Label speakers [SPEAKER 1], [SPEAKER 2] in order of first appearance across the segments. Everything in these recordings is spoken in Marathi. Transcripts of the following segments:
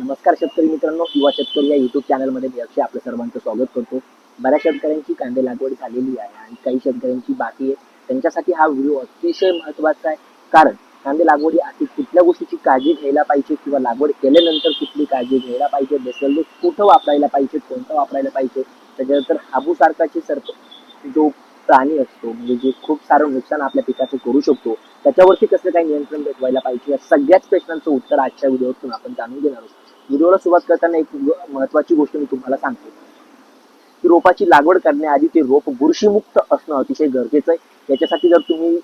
[SPEAKER 1] नमस्कार शेतकरी मित्रांनो किंवा शेतकरी या युट्यूब चॅनलमध्ये मी अक्षय आपलं सर्वांचं स्वागत करतो. बऱ्याच शेतकऱ्यांची कांदे लागवड झालेली आहे आणि काही शेतकऱ्यांची बाकी आहे. त्यांच्यासाठी हा व्हिडिओ अतिशय महत्त्वाचा आहे. कारण कांदे लागवडी आधी कुठल्या गोष्टीची काळजी घ्यायला पाहिजे किंवा लागवड केल्यानंतर कुठली काळजी घ्यायला पाहिजे? बेसल कुठं वापरायला पाहिजे? कोणतं वापरायला पाहिजे? त्याच्यानंतर हाबूसारखाचे सर्प जो प्राणी असतो म्हणजे जे खूप सारं नुकसान आपल्या पिकाचं करू शकतो त्याच्यावरती कसं काही नियंत्रण भेटवायला पाहिजे? या सगळ्याच प्रश्नांचं उत्तर आजच्या व्हिडिओतून आपण जाणून घेणार आहोत. व्हिडिओला सुरुवात करताना एक महत्वाची गोष्ट मी तुम्हाला सांगतो. की रोपाची लागवड करण्याआधी ते रोप बुरशीमुक्त असणं अतिशय गरजेचं आहे. याच्यासाठी जर तुम्ही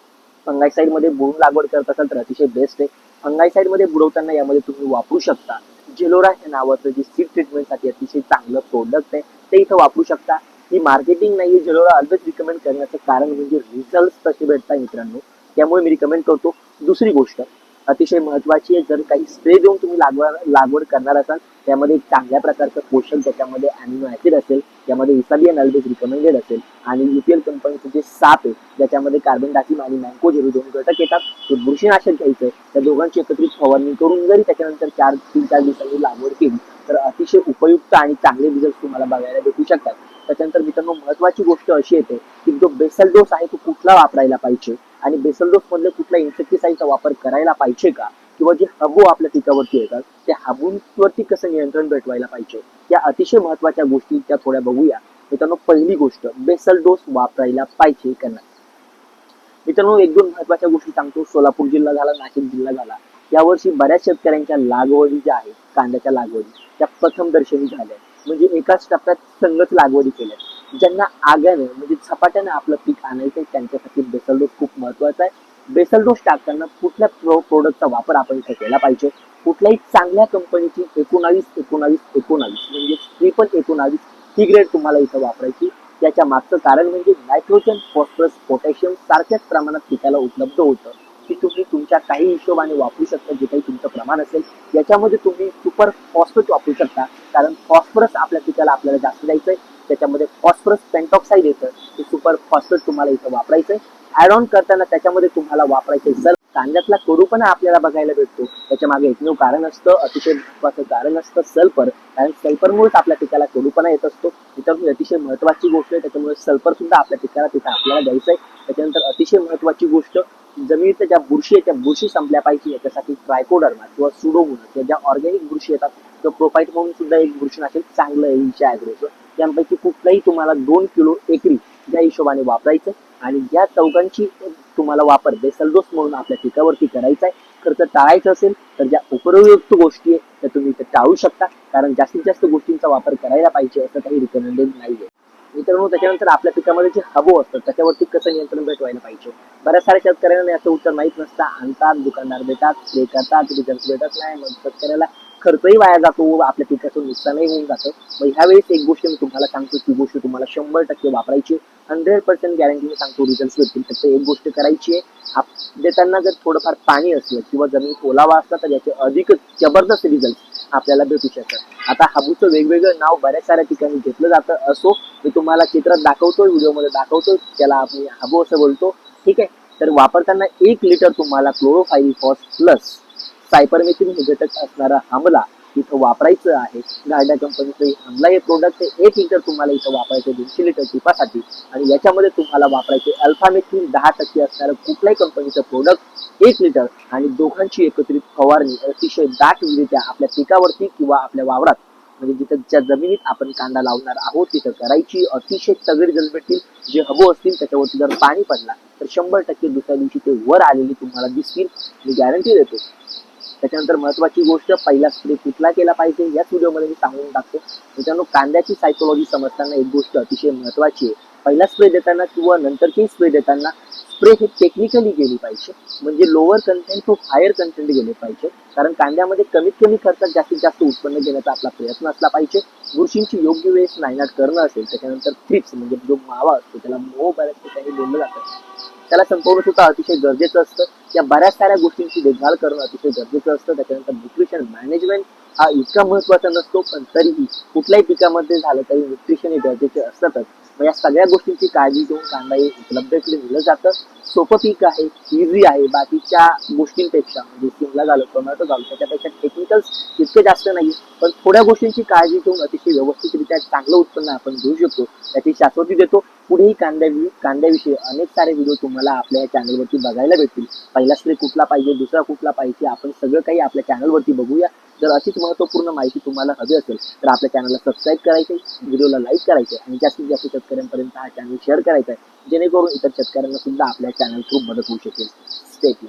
[SPEAKER 1] अंगाई मध्ये बुडून लागवड करत असाल तर अतिशय बेस्ट आहे. अंगाई मध्ये बुडवताना यामध्ये तुम्ही वापरू शकता जेलोरा हे नावाचं जे सीड ट्रीटमेंटसाठी अतिशय चांगलं प्रोडक्ट आहे. ते इथं वापरू शकता. ही मार्केटिंग नाही जेलोरा ऑलवेज रिकमेंड करण्याचं कारण म्हणजे रिझल्ट तसे भेटतात मित्रांनो. त्यामुळे मी रिकमेंड करतो. दुसरी गोष्ट अतिशय महत्वाची आहे. जर काही स्प्रे देऊन तुम्ही लागवड लागवड करणार असाल त्यामध्ये एक चांगल्या प्रकारचं पोषण त्याच्यामध्ये अॅमिनो ऍसिड असेल त्यामध्ये इसाबियन अल्बेज रिकमेंडेड असेल आणि युपीएल कंपनीचे जे साप आहे ज्याच्यामध्ये कार्बन डायसिम आणि मँको जेरू दोन घटक येतात ते बुरशीनाशक घ्यायचं. आहे त्या दोघांची एकत्रित फवारणी करून जरी त्याच्यानंतर चार तीन चार दिवसांनी लागवड केली तर अतिशय उपयुक्त आणि चांगले रिझल्ट तुम्हाला बघायला भेटू शकतात. त्याच्यानंतर मित्रांनो महत्वाची गोष्ट अशी येते की जो बेसल डोस आहे तो कुठला वापरायला पाहिजे? आणि बेसल डोस मधले कुठल्या इन्सेक्टिसाईडचा वापर करायला पाहिजे का? किंवा जे हबू आपल्या पिकावरती येतात त्या हबूंवरती कसं नियंत्रण भेटवायला पाहिजे? या अतिशय महत्त्वाच्या गोष्टी त्या थोड्या बघूया. मित्रांनो पहिली गोष्ट बेसल डोस वापरायला पाहिजे का नाही? मित्रांनो एक दोन महत्त्वाच्या गोष्टी सांगतो. सोलापूर जिल्हा झाला नाशिक जिल्हा झाला. यावर्षी बऱ्याच शेतकऱ्यांच्या लागवडी ज्या आहेत कांद्याच्या लागवडी त्या प्रथम दर्शनी झाल्या. म्हणजे एकाच टप्प्यात संगत लागवडी केल्या ज्यांना आग्याने म्हणजे झपाट्याने आपलं पीक आणायचं आहे त्यांच्यासाठी बेसल डोस खूप महत्त्वाचा आहे. बेसल डोस टाकताना कुठल्या प्रो प्रोडक्टचा वापर आपण इथे केला पाहिजे? कुठल्याही चांगल्या कंपनीची एकोणावीस एकोणावीस एकोणावीस म्हणजे ट्रिपल एकोणावीस ही ग्रेड तुम्हाला इथं वापरायची. त्याच्या मागचं कारण म्हणजे नायट्रोजन फॉस्फरस पोटॅशियम सारख्याच प्रमाणात पिकाला उपलब्ध होतं. की तुम्ही तुमच्या काही हिशोबाने वापरू शकता जे काही तुमचं प्रमाण असेल. याच्यामध्ये तुम्ही सुपर फॉस्फेट वापरू शकता. कारण फॉस्फरस आपल्या पिकाला आपल्याला जास्त द्यायचं आहे त्याच्यामध्ये फॉस्फरस पेंटॉक्साईड येतं. ते सुपर फॉस्फेट तुम्हाला इथं वापरायचं आहे ऍड ऑन करताना त्याच्यामध्ये तुम्हाला वापरायचे जर कांद्यातला कडूपणा आपल्याला बघायला भेटतो. त्याच्यामागे एकमेव कारण असतं अतिशय महत्वाचं कारण असतं सल्फर. कारण सल्फरमुळेच आपल्या पिकाला कडूपणा येत असतो. त्याच्यामुळे अतिशय महत्वाची गोष्ट आहे त्याच्यामुळे सल्फर सुद्धा आपल्या पिकाला तिथं आपल्याला द्यायचं आहे. त्याच्यानंतर अतिशय महत्वाची गोष्ट जमिनीत ज्या बुरशी आहे त्या बुरशी संपल्या पाहिजे. याच्यासाठी ट्रायकोडर्मा किंवा सुडोमोनस किंवा ज्या ऑर्गॅनिक बुरशी येतात तर प्रोपाईट म्हणून सुद्धा एक बुरशीनाशक चांगलं आहे इच्या ॲग्रोचं त्यापैकी कुठलाही तुम्हाला दोन किलो एकरी ज्या हिशोबाने वापरायचं आणि ज्या चौघांची तुम्हाला वापर बेसलदोस म्हणून आपल्या पिकावरती करायचा आहे. खर्च टाळायचं असेल तर ज्या उपयुक्त गोष्टी आहेत त्या तुम्ही इथे टाळू शकता. कारण जास्तीत जास्त गोष्टींचा वापर करायला पाहिजे असं काही रिकमेंडेड नाहीये. मित्रांनो त्याच्यानंतर आपल्या पिकामध्ये जे हबो असतं त्याच्यावरती कसं नियंत्रण भेटवायला पाहिजे? बऱ्याच साऱ्या शेतकऱ्यांना याचं उत्तर माहीत नसतं. आणतात दुकानदार देतात स्प्रे करतात रिझल्ट भेटत नाही मग शेतकऱ्याला खर्चही वाया जातो आपल्या पिकाचं नुकसानही होऊन जातं. मग ह्यावेळेस एक गोष्ट मी तुम्हाला सांगतो ती गोष्ट तुम्हाला शंभर टक्के वापरायची हंड्रेड पर्सेंट गॅरंटी मी सांगतो रिझल्ट भेटतील. फक्त एक गोष्ट करायची आहे. आप देताना जर थोडंफार पाणी असलं किंवा जमीन ओलावा असला तर याचे अधिक जबरदस्त रिझल्ट आपल्याला भेटू शकतात. आता हाबूचं वेगवेगळं नाव बऱ्याच साऱ्या ठिकाणी घेतलं जातं. असो मी तुम्हाला चित्रात दाखवतोय व्हिडिओमध्ये दाखवतोय त्याला आपण हाबू असं बोलतो. ठीक आहे? तर वापरताना एक लिटर तुम्हाला क्लोरोफायरिफॉस प्लस सायपरमेथिन हे घटक असणारा हमला इथं वापरायचं आहे. गार्डा कंपनीचं हे हे प्रोडक्ट एक लिटर तुम्हाला इथं वापरायचं दोनशे लिटर टिपासाठी आणि याच्यामध्ये तुम्हाला वापरायचे अल्फामेथिन दहा टक्के असणारं कुठल्याही कंपनीचं प्रोडक्ट एक लिटर आणि दोघांची एकत्रित फवारणी अतिशय दाटरित्या आपल्या पिकावरती किंवा आपल्या वावरात. म्हणजे जिथं ज्या जमिनीत आपण कांदा लावणार आहोत तिथं करायची अतिशय तगडी जल भेटतील जे हवं असतील त्याच्यावरती जर पाणी पडला तर शंभर टक्के दुसऱ्या दिवशी ते वर आलेली तुम्हाला दिसतील. मी गॅरंटी देतो. त्याच्यानंतर महत्वाची गोष्ट पहिला स्प्रे कुठला केला पाहिजे याच व्हिडिओमध्ये मी सांगून टाकतो. मित्रांनो कांद्याची सायकोलॉजी समजताना एक गोष्ट अतिशय महत्वाची आहे. पहिला स्प्रे देताना किंवा नंतरची स्प्रे देताना स्प्रे हे टेक्निकली गेली पाहिजे. म्हणजे lower content to higher content गेले पाहिजे. कारण कांद्यामध्ये कमीत कमी खर्चात जास्तीत जास्त उत्पन्न घेण्याचा आपला प्रयत्न असला पाहिजे. बुरशींची योग्य वेळेस नायनाट करणं असेल त्याच्यानंतर थ्रिप्स म्हणजे जो मावा असतो त्याला मोह बऱ्याच ठिकाणी बोललं जातं. त्याला संपवणं सुद्धा अतिशय गरजेचं असतं. या बऱ्याच साऱ्या गोष्टींची देखभाल करणं अतिशय गरजेचं असतं. त्याच्यानंतर न्यूट्रिशन मॅनेजमेंट हा इतका महत्त्वाचा नसतो पण तरीही कुठल्याही पिकामध्ये झालं तरी न्यूट्रिशन हे गरजेचे असतातच. मग या सगळ्या गोष्टींची काळजी घेऊन कांदा हे उपलब्ध इकडे दिलं जातं. सोपं पीक आहे इझी आहे. बाकीच्या गोष्टींपेक्षा म्हणजे शिमला झालं टोमॅटो झालं त्याच्यापेक्षा टेक्निकल्स इतके जास्त नाही पण थोड्या गोष्टींची काळजी घेऊन अतिशय व्यवस्थितरित्या चांगलं उत्पन्न आपण घेऊ शकतो त्याची शाश्वती देतो. पुढेही कांद्या कांद्याविषयी अनेक सारे व्हिडिओ तुम्हाला आपल्या या चॅनलवरती बघायला भेटतील. पहिला स्प्रे कुठला पाहिजे दुसरा कुठला पाहिजे आपण सगळं काही आपल्या चॅनलवरती बघूया. जर अशीच महत्त्वपूर्ण माहिती तुम्हाला हवी असेल तर आपल्या चॅनलला सबस्क्राईब करायचे व्हिडिओला लाईक करायचे आणि जास्तीत जास्त शेतकऱ्यांपर्यंत हा चॅनल शेअर करायचा आहे जेणेकरून इतर शेतकऱ्यांना सुद्धा आपल्या चॅनल थ्रू मदत होऊ शकेल. स्टेट